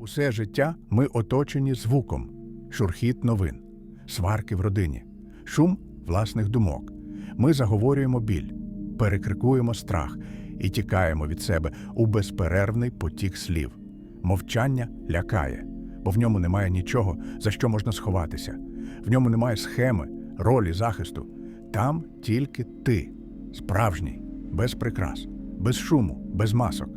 Усе життя ми оточені звуком, шурхіт новин, сварки в родині, шум власних думок. Ми заговорюємо біль, перекрикуємо страх і тікаємо від себе у безперервний потік слів. Мовчання лякає, бо в ньому немає нічого, за що можна сховатися. В ньому немає схеми, ролі захисту. Там тільки ти, справжній, без прикрас, без шуму, без масок.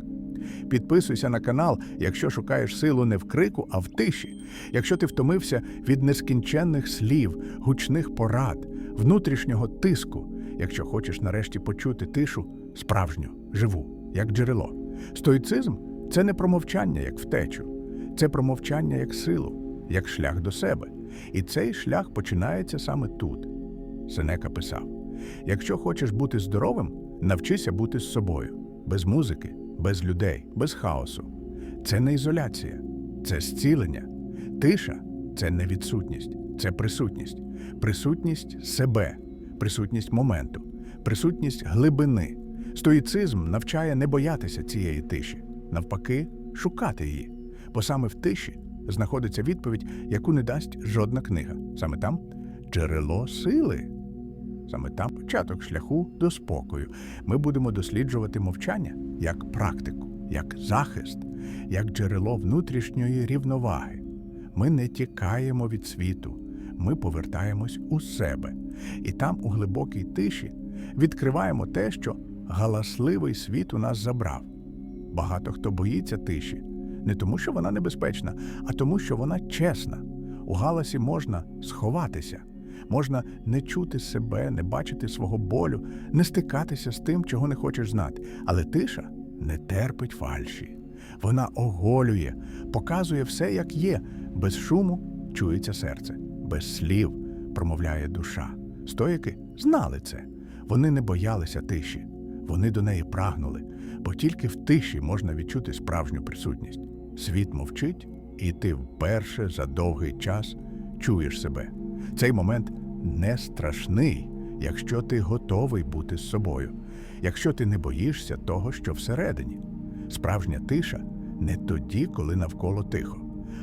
Підписуйся на канал, якщо шукаєш силу не в крику, а в тиші. Якщо ти втомився від нескінченних слів, гучних порад, внутрішнього тиску, якщо хочеш нарешті почути тишу справжню, живу, як джерело. Стоїцизм це не про мовчання, як втечу, це про мовчання як силу, як шлях до себе. І цей шлях починається саме тут. Сенека писав: якщо хочеш бути здоровим, навчися бути з собою, без музики, без людей, без хаосу. Це не ізоляція, це зцілення. Тиша це не відсутність, це присутність, присутність себе, присутність моменту, присутність глибини. Стоїцизм навчає не боятися цієї тиші, навпаки, шукати її. Бо саме в тиші знаходиться відповідь, яку не дасть жодна книга. Саме там джерело сили. Саме там початок шляху до спокою. Ми будемо досліджувати мовчання як практику, як захист, як джерело внутрішньої рівноваги. Ми не тікаємо від світу, ми повертаємось у себе. І там, у глибокій тиші, відкриваємо те, що галасливий світ у нас забрав. Багато хто боїться тиші, не тому, що вона небезпечна, а тому, що вона чесна. У галасі можна сховатися. Можна не чути себе, не бачити свого болю, не стикатися з тим, чого не хочеш знати. Але тиша не терпить фальші. Вона оголює, показує все, як є. Без шуму чується серце, без слів промовляє душа. Стоїки знали це. Вони не боялися тиші, вони до неї прагнули, бо тільки в тиші можна відчути справжню присутність. Світ мовчить, і ти вперше за довгий час чуєш себе. Цей момент не страшний, якщо ти готовий бути з собою, якщо ти не боїшся того, що всередині. Справжня тиша не тоді, коли навколо тихо,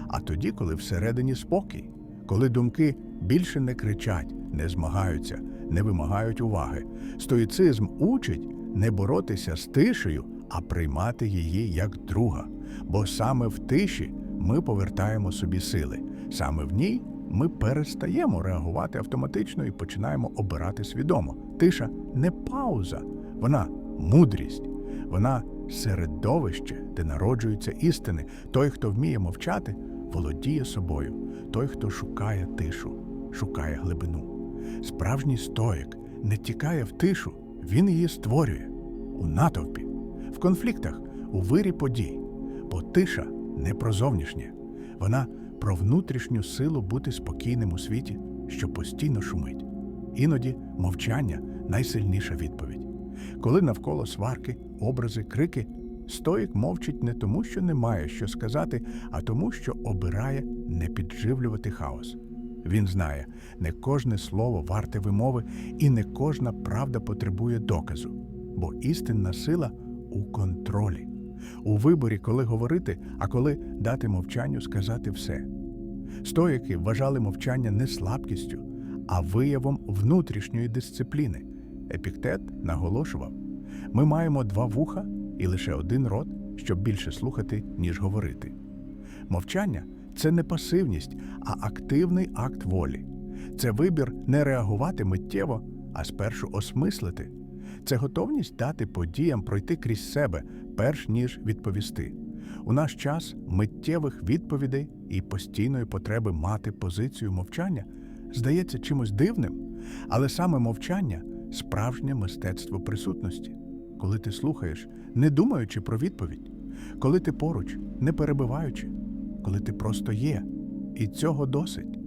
а тоді, коли всередині спокій, коли думки більше не кричать, не змагаються, не вимагають уваги. Стоїцизм учить не боротися з тишею, а приймати її як друга. Бо саме в тиші ми повертаємо собі сили, саме в ній ми перестаємо реагувати автоматично і починаємо обирати свідомо. Тиша не пауза, вона мудрість, вона середовище, де народжуються істини. Той, хто вміє мовчати, володіє собою. Той, хто шукає тишу, шукає глибину. Справжній стоїк не тікає в тишу, він її створює у натовпі, в конфліктах, у вирі подій. Бо тиша не про зовнішнє, вона про внутрішню силу бути спокійним у світі, що постійно шумить. Іноді мовчання найсильніша відповідь. Коли навколо сварки, образи, крики, стоїк мовчить не тому, що не має що сказати, а тому, що обирає не підживлювати хаос. Він знає, не кожне слово варте вимови, і не кожна правда потребує доказу, бо істинна сила у контролі, у виборі, коли говорити, а коли дати мовчанню сказати все. Стоїки вважали мовчання не слабкістю, а виявом внутрішньої дисципліни. Епіктет наголошував: ми маємо два вуха і лише один рот, щоб більше слухати, ніж говорити. Мовчання це не пасивність, а активний акт волі. Це вибір не реагувати миттєво, а спершу осмислити. Це готовність дати подіям пройти крізь себе, перш ніж відповісти. У наш час миттєвих відповідей і постійної потреби мати позицію мовчання здається чимось дивним, але саме мовчання справжнє мистецтво присутності, коли ти слухаєш, не думаючи про відповідь, коли ти поруч, не перебиваючи, коли ти просто є, і цього досить.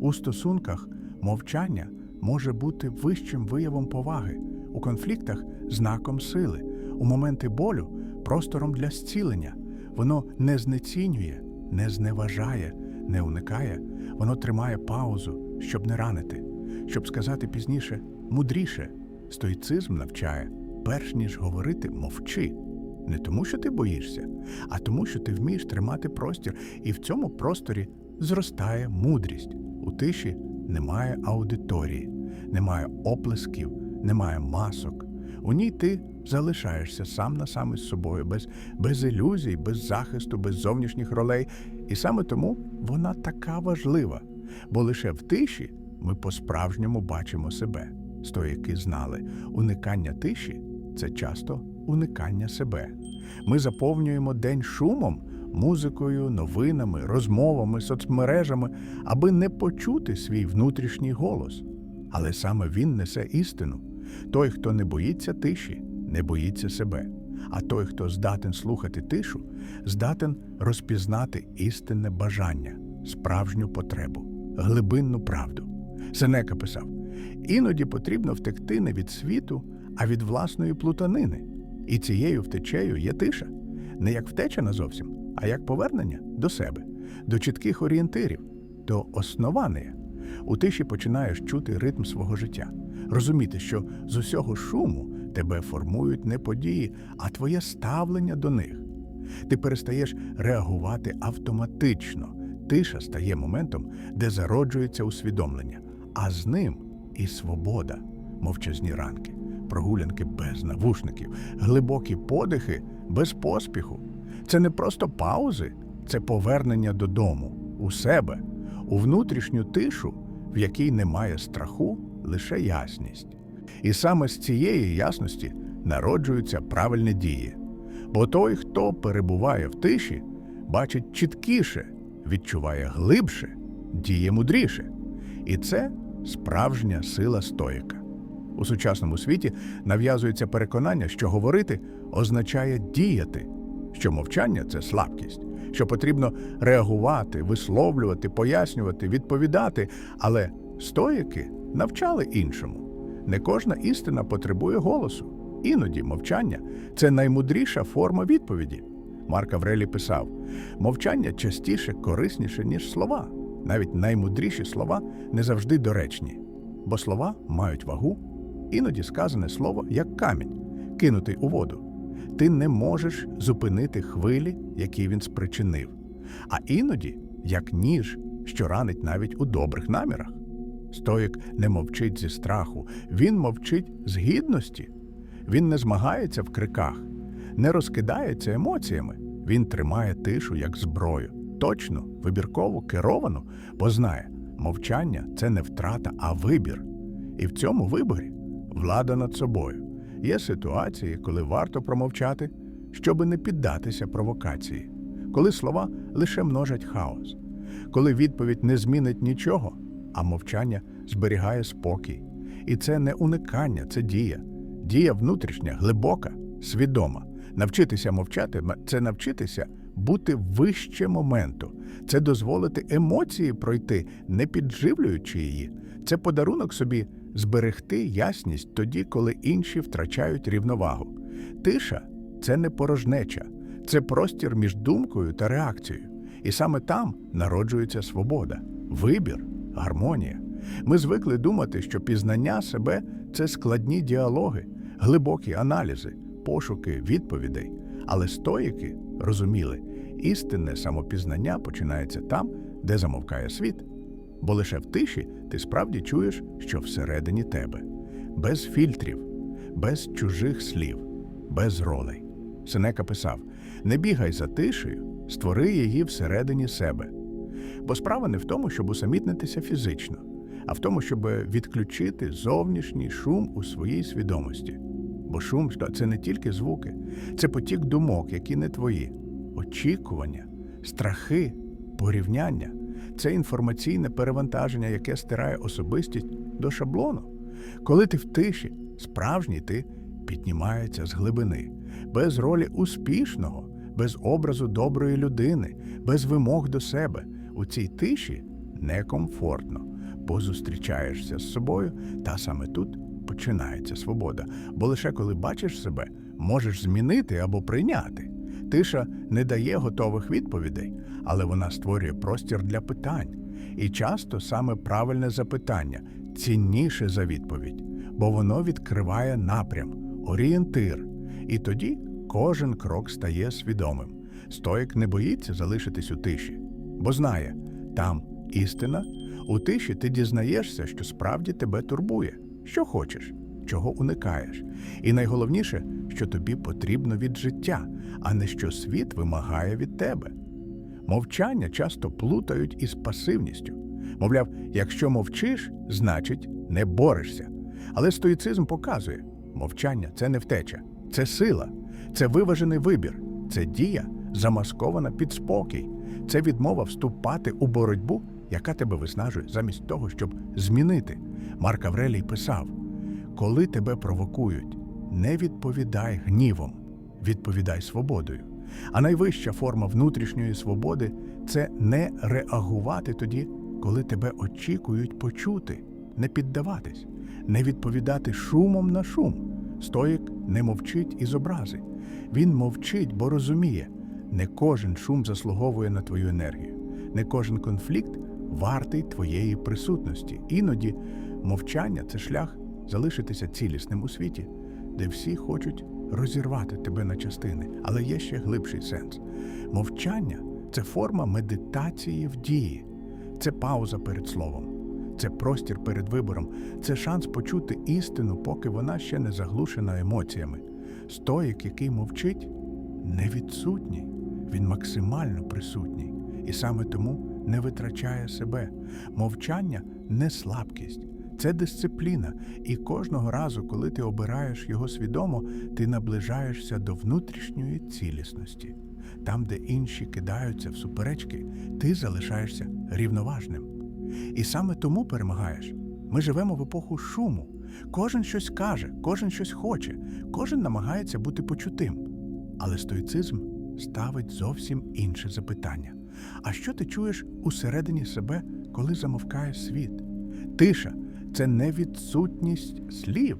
У стосунках мовчання може бути вищим виявом поваги, у конфліктах знаком сили, у моменти болю простором для зцілення. Воно не знецінює, не зневажає, не уникає, воно тримає паузу, щоб не ранити, щоб сказати пізніше мудріше. Стоїцизм навчає, перш ніж говорити, мовчи. Не тому, що ти боїшся, а тому, що ти вмієш тримати простір, і в цьому просторі зростає мудрість. У тиші немає аудиторії, немає оплесків, немає масок. У ній ти залишаєшся сам на сам із собою, без, без ілюзій, без захисту, без зовнішніх ролей. І саме тому вона така важлива, бо лише в тиші ми по-справжньому бачимо себе. Стояки знали, уникання тиші це часто уникання себе. Ми заповнюємо день шумом, музикою, новинами, розмовами, соцмережами, аби не почути свій внутрішній голос. Але саме він несе істину. Той, хто не боїться тиші, не боїться себе. А той, хто здатен слухати тишу, здатен розпізнати істинне бажання, справжню потребу, глибинну правду. Сенека писав: іноді потрібно втекти не від світу, а від власної плутанини. І цією втечею є тиша, не як втеча назовсім, а як повернення до себе, до чітких орієнтирів, до основання. У тиші починаєш чути ритм свого життя, розуміти, що з усього шуму тебе формують не події, а твоє ставлення до них. Ти перестаєш реагувати автоматично. Тиша стає моментом, де зароджується усвідомлення, а з ним і свобода, мовчазні ранки, прогулянки без навушників, глибокі подихи без поспіху. Це не просто паузи, це повернення додому, у себе, у внутрішню тишу, в якій немає страху, лише ясність. І саме з цієї ясності народжуються правильні дії. Бо той, хто перебуває в тиші, бачить чіткіше, відчуває глибше, діє мудріше. І це справжня сила стоїка. У сучасному світі нав'язується переконання, що говорити означає діяти, що мовчання це слабкість, що потрібно реагувати, висловлювати, пояснювати, відповідати. Але стоїки навчали іншому. Не кожна істина потребує голосу. Іноді мовчання це наймудріша форма відповіді. Марк Аврелій писав: мовчання частіше корисніше, ніж слова. Навіть наймудріші слова не завжди доречні, бо слова мають вагу, іноді сказане слово як камінь, кинутий у воду. Ти не можеш зупинити хвилі, які він спричинив, а іноді як ніж, що ранить навіть у добрих намірах. Стоїк не мовчить зі страху, він мовчить з гідності. Він не змагається в криках, не розкидається емоціями. Він тримає тишу як зброю, точно, вибірково керовану, бо знає, мовчання це не втрата, а вибір. І в цьому виборі влада над собою. Є ситуації, коли варто промовчати, щоби не піддатися провокації, коли слова лише множать хаос, коли відповідь не змінить нічого, а мовчання зберігає спокій. І це не уникання, це дія. Дія внутрішня, глибока, свідома. Навчитися мовчати це навчитися бути вище моменту, це дозволити емоції пройти, не підживлюючи її. Це подарунок собі зберегти ясність тоді, коли інші втрачають рівновагу. Тиша це не порожнеча, це простір між думкою та реакцією. І саме там народжується свобода, вибір, гармонія. Ми звикли думати, що пізнання себе це складні діалоги, глибокі аналізи, пошуки відповідей. Але стоїки розуміли, істинне самопізнання починається там, де замовкає світ. Бо лише в тиші ти справді чуєш, що всередині тебе, без фільтрів, без чужих слів, без ролей. Сенека писав: не бігай за тишею, створи її всередині себе. Бо справа не в тому, щоб усамітнитися фізично, а в тому, щоб відключити зовнішній шум у своїй свідомості. Бо шум це не тільки звуки, це потік думок, які не твої, очікування, страхи, порівняння. Це інформаційне перевантаження, яке стирає особистість до шаблону. Коли ти в тиші, справжній ти піднімається з глибини, без ролі успішного, без образу доброї людини, без вимог до себе. У цій тиші некомфортно, бо зустрічаєшся з собою, та саме тут починається свобода. Бо лише коли бачиш себе, можеш змінити або прийняти. Тиша не дає готових відповідей, але вона створює простір для питань. І часто саме правильне запитання цінніше за відповідь, бо воно відкриває напрям, орієнтир. І тоді кожен крок стає свідомим. Стоїк не боїться залишитись у тиші, бо знає, там істина, у тиші ти дізнаєшся, що справді тебе турбує, що хочеш, чого уникаєш. І найголовніше, що тобі потрібно від життя, а не що світ вимагає від тебе. Мовчання часто плутають із пасивністю. Мовляв, якщо мовчиш, значить не борешся. Але стоїцизм показує, мовчання це не втеча, це сила, це виважений вибір, це дія, замаскована під спокій, це відмова вступати у боротьбу, яка тебе виснажує, замість того, щоб змінити. Марк Аврелій писав: коли тебе провокують, не відповідай гнівом, відповідай свободою. А найвища форма внутрішньої свободи це не реагувати тоді, коли тебе очікують почути, не піддаватись, не відповідати шумом на шум. Стоїк не мовчить із образи. Він мовчить, бо розуміє, не кожен шум заслуговує на твою енергію, не кожен конфлікт вартий твоєї присутності. Іноді мовчання це шлях залишитися цілісним у світі, де всі хочуть розірвати тебе на частини, але є ще глибший сенс. Мовчання це форма медитації в дії, це пауза перед словом, це простір перед вибором, це шанс почути істину, поки вона ще не заглушена емоціями. Стоїк, який мовчить, не відсутній, він максимально присутній, і саме тому не витрачає себе. Мовчання не слабкість. Це дисципліна, і кожного разу, коли ти обираєш його свідомо, ти наближаєшся до внутрішньої цілісності. Там, де інші кидаються в суперечки, ти залишаєшся рівноважним. І саме тому перемагаєш. Ми живемо в епоху шуму. Кожен щось каже, кожен щось хоче, кожен намагається бути почутим. Але стоїцизм ставить зовсім інше запитання. А що ти чуєш усередині себе, коли замовкає світ? Тиша це не відсутність слів,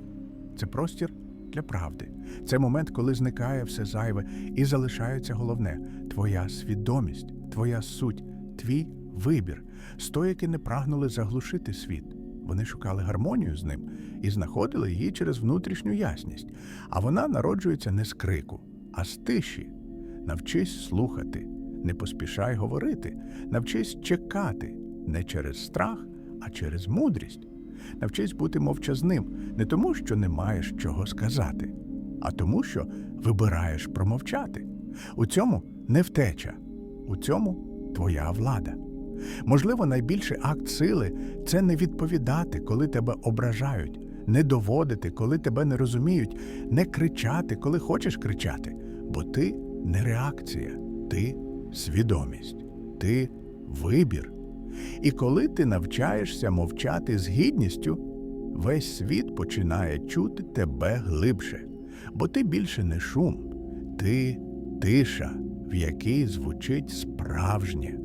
це простір для правди. Це момент, коли зникає все зайве і залишається головне твоя свідомість, твоя суть, твій вибір. Стоїки не прагнули заглушити світ. Вони шукали гармонію з ним і знаходили її через внутрішню ясність. А вона народжується не з крику, а з тиші. Навчись слухати, не поспішай говорити, навчись чекати не через страх, а через мудрість. Навчись бути мовчазним не тому, що не маєш чого сказати, а тому, що вибираєш промовчати. У цьому не втеча, у цьому твоя влада. Можливо, найбільший акт сили це не відповідати, коли тебе ображають, не доводити, коли тебе не розуміють, не кричати, коли хочеш кричати, бо ти не реакція, ти свідомість, ти вибір. І коли ти навчаєшся мовчати з гідністю, весь світ починає чути тебе глибше, бо ти більше не шум, ти тиша, в якій звучить справжнє.